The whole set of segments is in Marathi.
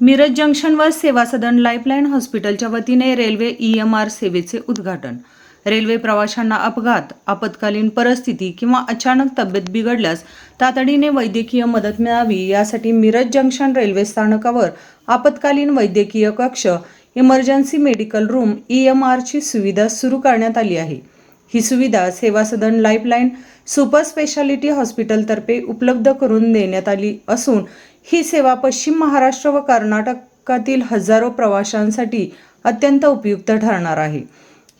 मिरज जंक्शनवर सेवा सदन लाईफलाईन हॉस्पिटलच्या वतीने रेल्वे ई एम आर सेवेचे उद्घाटन. रेल्वे प्रवाशांना अपघात आपत्कालीन परिस्थिती किंवा अचानक तब्येत बिघडल्यास तातडीने वैद्यकीय मदत मिळावी यासाठी मिरज जंक्शन रेल्वे स्थानकावर आपत्कालीन वैद्यकीय कक्ष emergency medical room E M आरची सुविधा सुरू करण्यात आली आहे. ही सुविधा Seva Sadan lifeline super speciality हॉस्पिटलतर्फे उपलब्ध करून देण्यात आली असून ही सेवा पश्चिम महाराष्ट्र व कर्नाटकातील हजारो प्रवाशांसाठी अत्यंत उपयुक्त ठरणार आहे.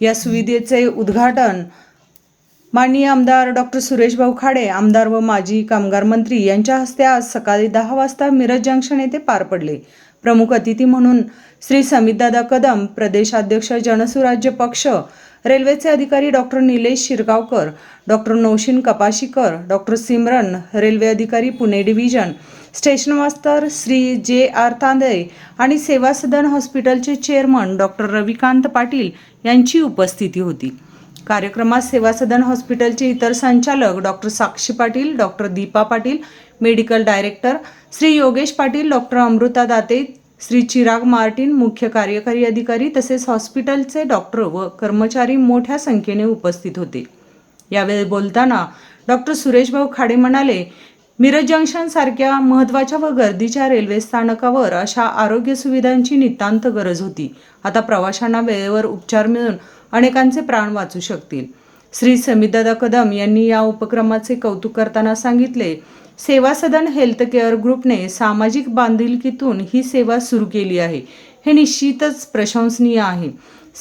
या सुविधेचे उद्घाटन माननीय आमदार डॉक्टर सुरेश भाऊ खाडे आमदार व माजी कामगार मंत्री यांच्या हस्ते आज सकाळी दहा वाजता मिरज जंक्शन येथे पार पडले. प्रमुख अतिथी म्हणून श्री समितदादा कदम प्रदेशाध्यक्ष जनसुराज्य पक्ष रेल्वेचे अधिकारी doctor Nilesh Shirgaonkar doctor Naushin Kapashikar doctor Simran railway अधिकारी पुणे डिव्हिजन स्टेशन मास्तर श्री जे आर तांदळे आणि सेवा सदन हॉस्पिटलचे चेअरमन डॉक्टर रविकांत पाटील यांची उपस्थिती होती. कार्यक्रमात सेवा सदन हॉस्पिटलचे इतर संचालक doctor Sakshi Patil doctor Deepa Patil medical director Shri Yogesh Patil doctor Amruta Date Shri Chirag Martin मुख्य कार्यकारी अधिकारी तसेच हॉस्पिटलचे डॉक्टर व कर्मचारी मोठ्या संख्येने उपस्थित होते. यावेळी बोलताना डॉक्टर सुरेशभाऊ खाडे म्हणाले मिरज जंक्शन सारख्या महत्त्वाच्या व गर्दीच्या रेल्वे स्थानकावर अशा आरोग्य सुविधांची नितांत गरज होती. आता प्रवाशांना वेळेवर उपचार मिळून अनेकांचे प्राण वाचू शकतील. श्री समितदादा कदम यांनी या उपक्रमाचे कौतुक करताना सांगितले सेवा सदन हेल्थ केअर ग्रुपने सामाजिक बांधिलकीतून ही सेवा सुरू केली आहे. हे निश्चितच प्रशंसनीय आहे.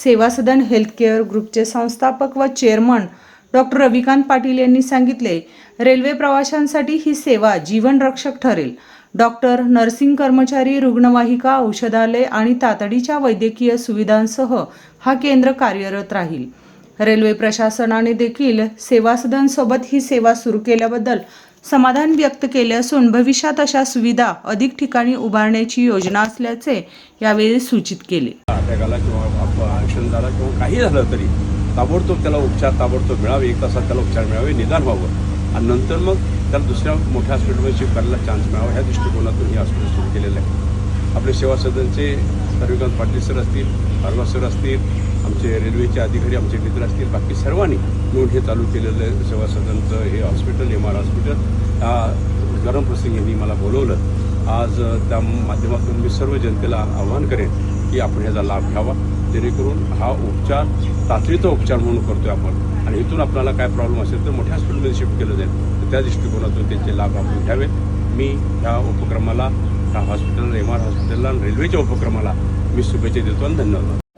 सेवा सदन हेल्थ केअर ग्रुपचे संस्थापक व चेअरमन डॉक्टर रविकांत पाटील यांनी सांगितले रेल्वे प्रवाशांसाठी ही सेवा जीवनरक्षक ठरेल. डॉक्टर नर्सिंग कर्मचारी रुग्णवाहिका औषधालय आणि तातडीच्या वैद्यकीय सुविधांसह हा केंद्र कार्यरत राहील. रेल्वे प्रशासनाने देखील सेवासदनसोबत ही सेवा सुरू केल्याबद्दल समाधान व्यक्त केले असून भविष्यात अशा सुविधा अधिक ठिकाणी उभारण्याची योजना असल्याचे यावेळी सूचित केले. किंवा किंवा काही झालं तरी ताबडतोब त्याला उपचार ताबडतोब मिळावे एक तासात त्याला उपचार मिळावे निदान व्हावं. आणि नंतर मग त्याला दुसऱ्या मोठ्या हॉस्पिटलमध्ये शिफ्ट करायला चान्स मिळावा ह्या दृष्टिकोनातून हे हॉस्पिटल सुरू केलेलं आहे. आपले सेवा सदनचे रविकांत पाटील सर असतील पारवा सर असतील आमचे रेल्वेचे अधिकारी आमचे मित्र असतील बाकी सर्वांनी मिळून हे चालू केलेलं आहे. सेवा सदनचं हे हॉस्पिटल एम आर हॉस्पिटल या गरम प्रसंग यांनी मला बोलवलं. आज त्या माध्यमातून मी सर्व जनतेला आवाहन करेन की आपण ह्याचा लाभ घ्यावा. जेणेकरून हा उपचार तातडीचा उपचार म्हणून करतोय आपण. आणि इथून आपल्याला काय प्रॉब्लेम असेल तर मोठ्या हॉस्पिटलमध्ये शिफ्ट केलं जाईल. तर त्या दृष्टिकोनातून त्याचे लाभ आपण घ्यावे. मी ह्या उपक्रमाला ह्या हॉस्पिटल एम आर हॉस्पिटलला आणि रेल्वेच्या उपक्रमाला मी शुभेच्छा देतो आणि धन्यवाद.